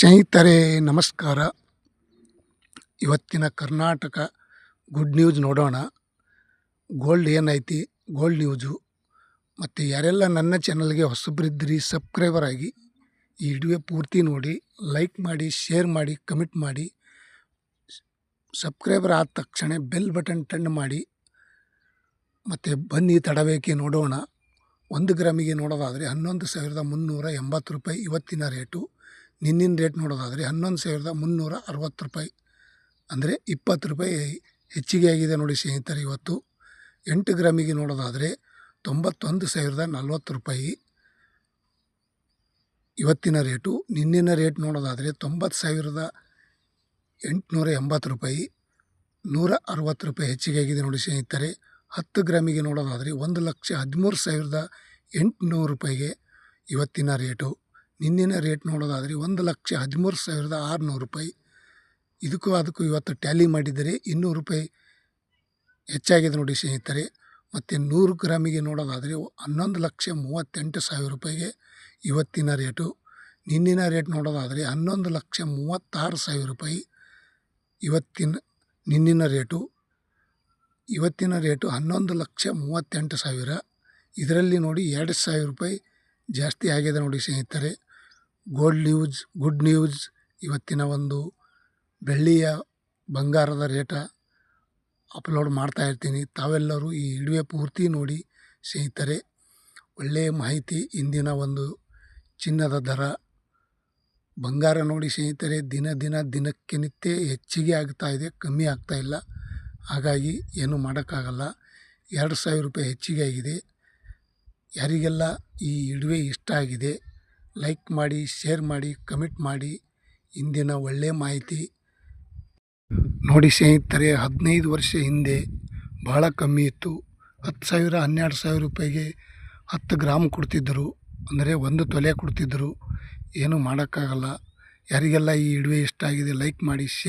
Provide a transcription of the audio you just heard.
ಸ್ನೇಹಿತರೆ, ನಮಸ್ಕಾರ. ಇವತ್ತಿನ ಕರ್ನಾಟಕ ಗುಡ್ ನ್ಯೂಸ್ ನೋಡೋಣ. ಗೋಲ್ಡ್ ಏನೈತಿ? Gold news. ಮತ್ತು ಯಾರೆಲ್ಲ ನನ್ನ ಚಾನಲ್ಗೆ ಹೊಸಬ್ರಿದ್ರಿ ಸಬ್ಸ್ಕ್ರೈಬರ್ ಆಗಿ, ಈ ವಿಡಿಯೋ ಪೂರ್ತಿ ನೋಡಿ, ಲೈಕ್ ಮಾಡಿ, ಶೇರ್ ಮಾಡಿ, ಕಮೆಂಟ್ ಮಾಡಿ. ಸಬ್ಸ್ಕ್ರೈಬರ್ ಆದ ತಕ್ಷಣ ಬೆಲ್ ಬಟನ್ ಟನ್ ಮಾಡಿ. ಮತ್ತು ಬನ್ನಿ, ತಡಬೇಕೆ ನೋಡೋಣ. ಒಂದು ಗ್ರಾಮಿಗೆ ನೋಡೋದಾದರೆ ಹನ್ನೊಂದು ಸಾವಿರದ ಮುನ್ನೂರ ಎಂಬತ್ತು ರೂಪಾಯಿ ಇವತ್ತಿನ ರೇಟು. ನಿನ್ನಿನ ರೇಟ್ ನೋಡೋದಾದರೆ ಹನ್ನೊಂದು ಸಾವಿರದ ಮುನ್ನೂರ ಅರವತ್ತು ರೂಪಾಯಿ. ಅಂದರೆ ಇಪ್ಪತ್ತು ರೂಪಾಯಿ ಹೆಚ್ಚಿಗೆ ಆಗಿದೆ ನೋಡಿ ಸ್ನೇಹಿತರೆ ಇವತ್ತು. ಎಂಟು ಗ್ರಾಮಿಗೆ ನೋಡೋದಾದರೆ ತೊಂಬತ್ತೊಂದು ಸಾವಿರದ ನಲ್ವತ್ತು ರೂಪಾಯಿ. ಇವತ್ತಿನ ರೇಟು ನಿನ್ನಿನ ರೇಟ್ ನೋಡೋದಾದರೆ ತೊಂಬತ್ತು ಸಾವಿರದ ಎಂಟುನೂರ ಎಂಬತ್ತು ರೂಪಾಯಿ. ನೂರ ಅರವತ್ತು ರೂಪಾಯಿ ಹೆಚ್ಚಿಗೆ ಆಗಿದೆ ನೋಡಿ ಸ್ನೇಹಿತರೆ. ಹತ್ತು ಗ್ರಾಮಿಗೆ ನೋಡೋದಾದರೆ ಒಂದು ಲಕ್ಷ ಹದಿಮೂರು ಸಾವಿರದ ಎಂಟುನೂರು ರೂಪಾಯಿಗೆ ಇವತ್ತಿನ ರೇಟು ನಿನ್ನಿನ ರೇಟ್ ನೋಡೋದಾದರೆ ಒಂದು ಲಕ್ಷ ಹದಿಮೂರು ಸಾವಿರದ ಆರುನೂರು ರೂಪಾಯಿ. ಇದಕ್ಕೂ ಅದಕ್ಕೂ ಇವತ್ತು ಟ್ಯಾಲಿ ಮಾಡಿದರೆ ಇನ್ನೂರು ರೂಪಾಯಿ ಹೆಚ್ಚಾಗಿದೆ ನೋಡಿ ಸ್ನೇಹಿತರೆ. ಮತ್ತು ನೂರು ಗ್ರಾಮಿಗೆ ನೋಡೋದಾದರೆ ಹನ್ನೊಂದು ಲಕ್ಷ ಮೂವತ್ತೆಂಟು ಸಾವಿರ ರೂಪಾಯಿಗೆ ಇವತ್ತಿನ ರೇಟು. ನಿನ್ನಿನ ರೇಟ್ ನೋಡೋದಾದರೆ ಹನ್ನೊಂದು ಲಕ್ಷ ಮೂವತ್ತಾರು ಸಾವಿರ ರೂಪಾಯಿ ಇವತ್ತಿನ, ನಿನ್ನಿನ ರೇಟು. ಇವತ್ತಿನ ರೇಟು ಹನ್ನೊಂದು ಲಕ್ಷ ಮೂವತ್ತೆಂಟು ಸಾವಿರ. ಇದರಲ್ಲಿ ನೋಡಿ ಎರಡು ಸಾವಿರ ರೂಪಾಯಿ ಜಾಸ್ತಿ ಆಗಿದೆ ನೋಡಿ ಸ್ನೇಹಿತರೆ. ಗೋಲ್ಡ್ ನ್ಯೂಸ್ ಗುಡ್ ನ್ಯೂಸ್ ಇವತ್ತಿನ ಒಂದು ಬೆಳ್ಳಿಯ ಬಂಗಾರದ ರೇಟ ಅಪ್ಲೋಡ್ ಮಾಡ್ತಾ ಇರ್ತೀನಿ. ತಾವೆಲ್ಲರೂ ಈ ಇಡುವೆ ಪೂರ್ತಿ ನೋಡಿ ಸ್ನೇಹಿತರೆ. ಒಳ್ಳೆಯ ಮಾಹಿತಿ, ಇಂದಿನ ಒಂದು ಚಿನ್ನದ ದರ. ಬಂಗಾರ ನೋಡಿ ಸ್ನೇಹಿತರೆ, ದಿನ ದಿನ ದಿನಕ್ಕೆ ನಿತ್ಯ ಹೆಚ್ಚಿಗೆ ಆಗ್ತಾ ಇದೆ, ಕಮ್ಮಿ ಆಗ್ತಾ ಇಲ್ಲ. ಹಾಗಾಗಿ ಏನು ಮಾಡೋಕ್ಕಾಗಲ್ಲ. ಎರಡು ಸಾವಿರ ರೂಪಾಯಿ ಹೆಚ್ಚಿಗೆ ಆಗಿದೆ. ಯಾರಿಗೆಲ್ಲ ಈ ಇಡುವೆ ಇಷ್ಟ ಆಗಿದೆ ಲೈಕ್ ಮಾಡಿ ಶೇರ್ ಮಾಡಿ ಕಮೆಂಟ್ ಮಾಡಿ. ಇಂದಿನ ಒಳ್ಳೆಯ ಮಾಹಿತಿ. ನೋಡಿ ಸ್ನೇಹಿತರೆ, ಹದಿನೈದು ವರ್ಷ ಹಿಂದೆ ಭಾಳ ಕಮ್ಮಿ ಇತ್ತು. ಹತ್ತು ಸಾವಿರ, ಹನ್ನೆರಡು ಸಾವಿರ ರೂಪಾಯಿಗೆ ಹತ್ತು ಗ್ರಾಮ್ ಕೊಡ್ತಿದ್ದರು. ಅಂದರೆ ಒಂದು ತೊಲೆ ಕೊಡ್ತಿದ್ದರು. ಏನೂ ಮಾಡೋಕ್ಕಾಗಲ್ಲ. ಯಾರಿಗೆಲ್ಲ ಈ ವಿಡಿಯೋ ಇಷ್ಟ ಆಗಿದೆ ಲೈಕ್ ಮಾಡಿ ಶೇರ್